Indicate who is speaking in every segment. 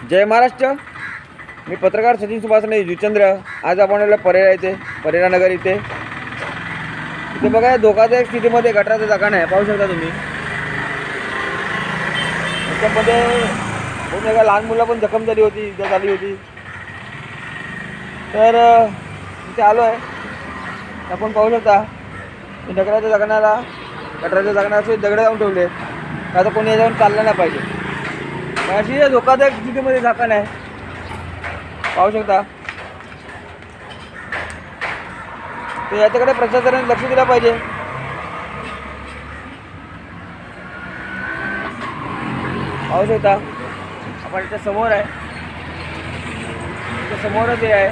Speaker 1: जय महाराष्ट्र. मी पत्रकार सचिन सुभाषणे जुचंद्र आज आपण आलो परेरा इथे परेरा नगर इथे. इथे बघा धोकादायक स्थितीमध्ये गटाराचं जागा आहे पाहू शकता तुम्ही. त्याच्यामध्ये दोन एका लहान मुलं पण जखम झाली होती इजा झाली होती. तर इथे आलो आहे. आपण पाहू शकता की जगण्याला गटाराच्या जगण्याला दगडं जाऊन ठेवले आता कोणी याच्यावर चाललं नाही पाहिजे. मग अशी धोकादायक स्थितीमध्ये झाकण आहे पाहू शकता. तर याच्याकडे प्रशासनाने लक्ष दिलं पाहिजे. पाहू शकता. आपण इथे समोर आहे. इथे समोरच हे आहे.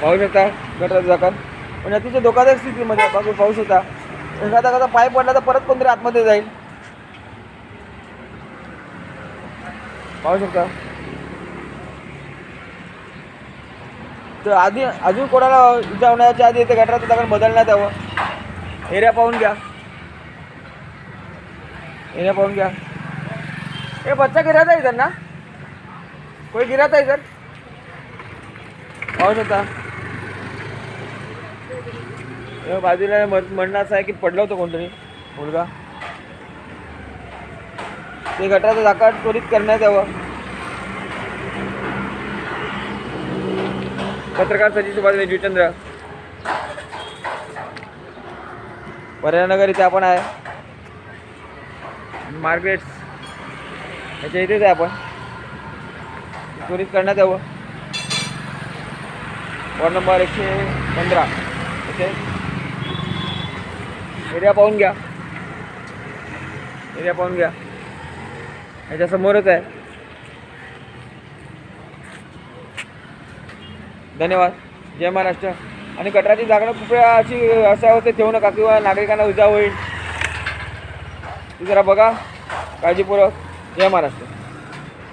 Speaker 1: पाहू शकता. गटराचं झाकण पण अतिशय धोकादायक स्थितीमध्ये आपण पाहू शकता. एखादा कसा पाय पडला तर परत कोणतरी आतमध्ये जाईल. पाहू शकता. तर आधी अजून कोणाला इजा आधी इथे गटाराचं जागा बदलण्यात यावं? एरिया पाहून घ्या. एरिया पाहून घ्या. हे बच्चा गिराता इधर ना? कोई गिराता इधर पाहू शकता. बाजूला म्हणणं असं आहे की पडलं होतं कोणतरी मुलगा? ते गटाचा झाकण त्वरित करण्यात यावं. पत्रकार सचिन सुभाष जुचंद्र पर्यानगर इथे आपण आहे. मार्केट्स. याच्या इथेच आहे आपण. त्वरित करण्यात यावं. वॉर्ड नंबर एकशे पंधरा. ओके? एरिया पाहून घ्या. एरिया पाहून घ्या. याच्या समोरच आहे. धन्यवाद. जय महाराष्ट्र. आणि गटाराची जागा कृपया अशी अशा होते ठेवू नका किंवा नागरिकांना उजा होईल. जरा बघा. काळजीपूर्वक. जय महाराष्ट्र.